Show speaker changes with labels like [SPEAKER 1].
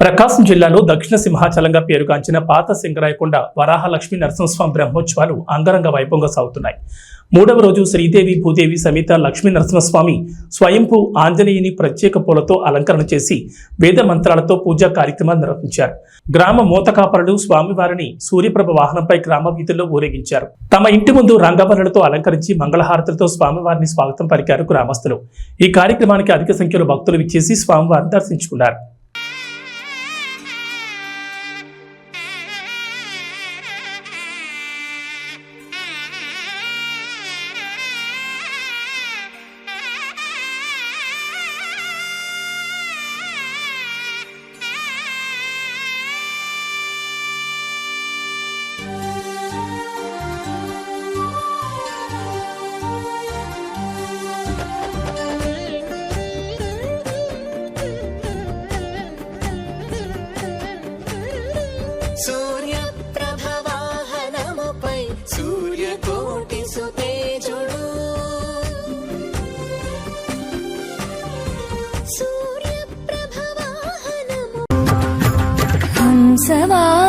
[SPEAKER 1] ప్రకాశం జిల్లాలో దక్షిణ సింహాచలంగా పేరుగాంచిన పాత సింగరాయకొండ వరాహ లక్ష్మీ నరసింహస్వామి బ్రహ్మోత్సవాలు అంగరంగ వైభవంగా సాగుతున్నాయి. మూడవ రోజు శ్రీదేవి భూదేవి సమేత లక్ష్మీ నరసింహస్వామి స్వయంభూ ఆంజనేయుని ప్రత్యేక పూలతో అలంకరణ చేసి వేద మంత్రాలతో పూజా కార్యక్రమాలు నిర్వహించారు. గ్రామ మూతకాపరులు స్వామివారిని సూర్యప్రభ వాహనంపై గ్రామ వీధుల్లో ఊరేగించారు. తమ ఇంటి ముందు రంగవల్లులతో అలంకరించి మంగళహారతులతో స్వామివారిని స్వాగతం పలికారు గ్రామస్తులు. ఈ కార్యక్రమానికి అధిక సంఖ్యలో భక్తులు విచ్చేసి స్వామివారిని దర్శించుకున్నారు.
[SPEAKER 2] 在吗